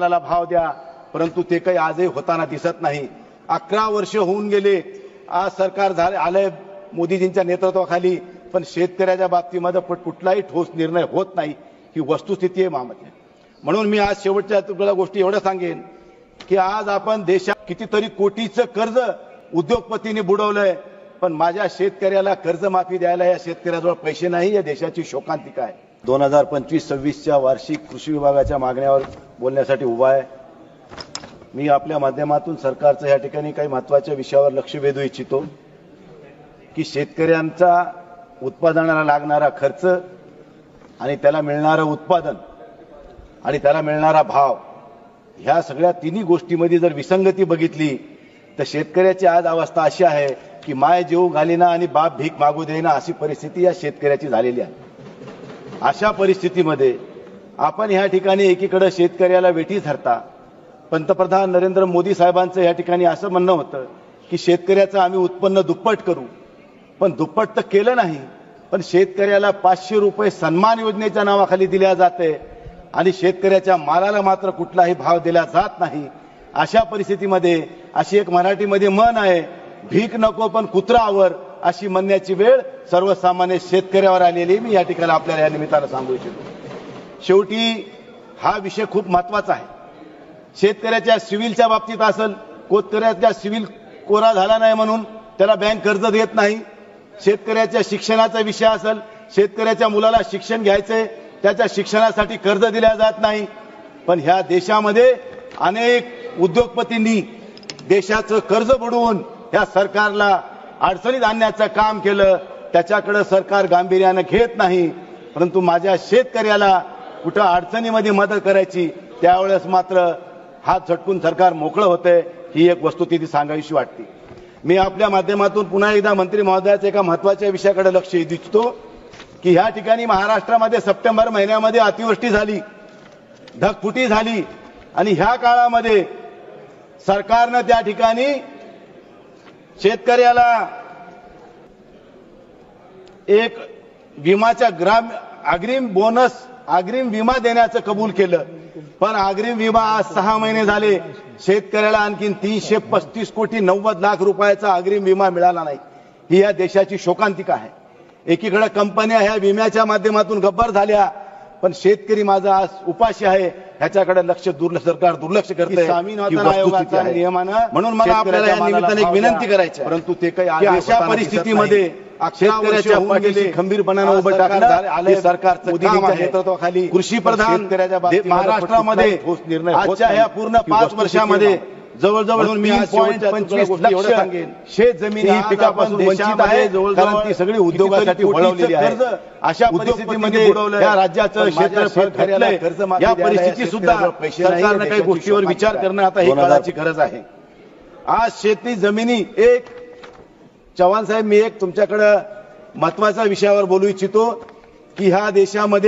आपल्याला भाव द्या परंतु ते काही आजही होताना दिसत नाही. अकरा वर्ष होऊन गेले आज सरकार झाले आलंय मोदीजींच्या नेतृत्वाखाली पण शेतकऱ्याच्या बाबतीमध्ये पण कुठलाही ठोस निर्णय होत नाही ही वस्तुस्थिती आहे महामध्ये म्हणून मी आज शेवटच्या तुला गोष्टी एवढं सांगेन की आज आपण देशात कितीतरी कोटीचं कर्ज उद्योगपतींनी बुडवलंय पण माझ्या शेतकऱ्याला कर्जमाफी द्यायला या शेतकऱ्याजवळ पैसे नाही या देशाची शोकांतिका आहे. दोन हजार पंचवीस सव्वीसच्या वार्षिक कृषी विभागाच्या मागण्यावर बोलण्यासाठी उभा आहे. मी आपल्या माध्यमातून सरकारचं या ठिकाणी काही महत्त्वाच्या विषयावर लक्ष वेधू इच्छितो की शेतकऱ्यांचा उत्पादनाला लागणारा खर्च आणि त्याला मिळणारं उत्पादन आणि त्याला मिळणारा भाव ह्या सगळ्या तिन्ही गोष्टीमध्ये जर विसंगती बघितली तर शेतकऱ्याची आज अवस्था अशी आहे की माय जेऊ घालीना आणि बाप भीक मागू देईना अशी परिस्थिती या शेतकऱ्याची झालेली आहे. अशा परिस्थितीमध्ये आपण ह्या ठिकाणी एकीकडे शेतकऱ्याला वेठी धरता. पंतप्रधान नरेंद्र मोदी साहेबांचं या ठिकाणी असं म्हणणं होतं की शेतकऱ्याचं आम्ही उत्पन्न दुप्पट करू. पण दुप्पट तर केलं नाही पण शेतकऱ्याला पाचशे रुपये सन्मान योजनेच्या नावाखाली दिल्या जाते आणि शेतकऱ्याच्या मालाला मात्र कुठलाही भाव दिला जात नाही. अशा परिस्थितीमध्ये अशी एक मराठीमध्ये मन आहे भीक नको पण कुत्रावर अशी म्हणण्याची वेळ सर्वसामान्य शेतकऱ्यावर आलेली मी या ठिकाणी आपल्याला या निमित्तानं सांगू इच्छितो. शेवटी हा विषय खूप महत्त्वाचा आहे. शेतकऱ्याच्या सिव्हिलच्या बाबतीत असेल कोतकऱ्याच्या सिव्हिल कोरा झाला नाही म्हणून त्याला बँक कर्ज देत नाही. शेतकऱ्याच्या शिक्षणाचा विषय असेल शेतकऱ्याच्या मुलाला शिक्षण घ्यायचंय त्याच्या शिक्षणासाठी कर्ज दिल्या जात नाही. पण ह्या देशामध्ये अनेक उद्योगपतींनी देशाचं कर्ज बुडवून ह्या सरकारला अडचणीत आणण्याचं काम केलं त्याच्याकडे सरकार गांभीर्यानं घेत नाही. परंतु माझ्या शेतकऱ्याला कुठं अडचणीमध्ये मदत करायची त्यावेळेस मात्र हात झटकून सरकार मोकळं होतंय ही एक वस्तुस्थिती सांगावीशी वाटते. मी आपल्या माध्यमातून पुन्हा एकदा मंत्री महोदयाच्या एका महत्त्वाच्या विषयाकडे लक्ष इच्छितो की ह्या ठिकाणी महाराष्ट्रामध्ये सप्टेंबर महिन्यामध्ये अतिवृष्टी झाली ढगफुटी झाली आणि ह्या काळामध्ये सरकारनं त्या ठिकाणी शेतकऱ्याला एक विमाच्या ग्राम अग्रिम बोनस अग्रिम विमा देण्याचं कबूल केलं. पण अग्रिम विमा आज सहा महिने झाले. शेतकऱ्याला आणखी तीनशे पस्तीस कोटी नव्वद लाख रुपयाचा अग्रिम विमा मिळाला नाही. ही या देशाची शोकांतिका आहे. एकीकडे कंपन्या ह्या विम्याच्या माध्यमातून गब्बर झाल्या. पण शेतकरी माझा आज उपाशी आहे ह्याच्याकडे लक्ष दुर्लक्ष सरकार दुर्लक्ष करते आयोगाच्या नियमानं म्हणून मला आपल्याला या निमित्ताने एक विनंती करायची. परंतु ते काही अशा परिस्थितीमध्ये शेतकऱ्याच्या खंबीरपणानं उभं टाकलं सरकारचं काम आहे. नेतृत्वाखाली कृषी प्रधान महाराष्ट्रामध्ये ह्या पूर्ण पाच वर्षामध्ये जवळजवळ मी पॉईंट पंचवीस लक्ष. शेत जमीन ही पिकापासून वंचित आहे कारण ती सगळी उद्योगासाठी वळवलेली आहे. अशा परिस्थितीमध्ये या राज्याचं क्षेत्रफळ घटलंय या परिस्थिती सुद्धा सरकारनं काही गोष्टीवर विचार करणं आता ही काळाची गरज आहे. आज शेती जमिनी एक. चव्हाण साहेब मी एक तुमच्याकडं महत्त्वाच्या विषयावर बोलू इच्छितो की ह्या देशामध्ये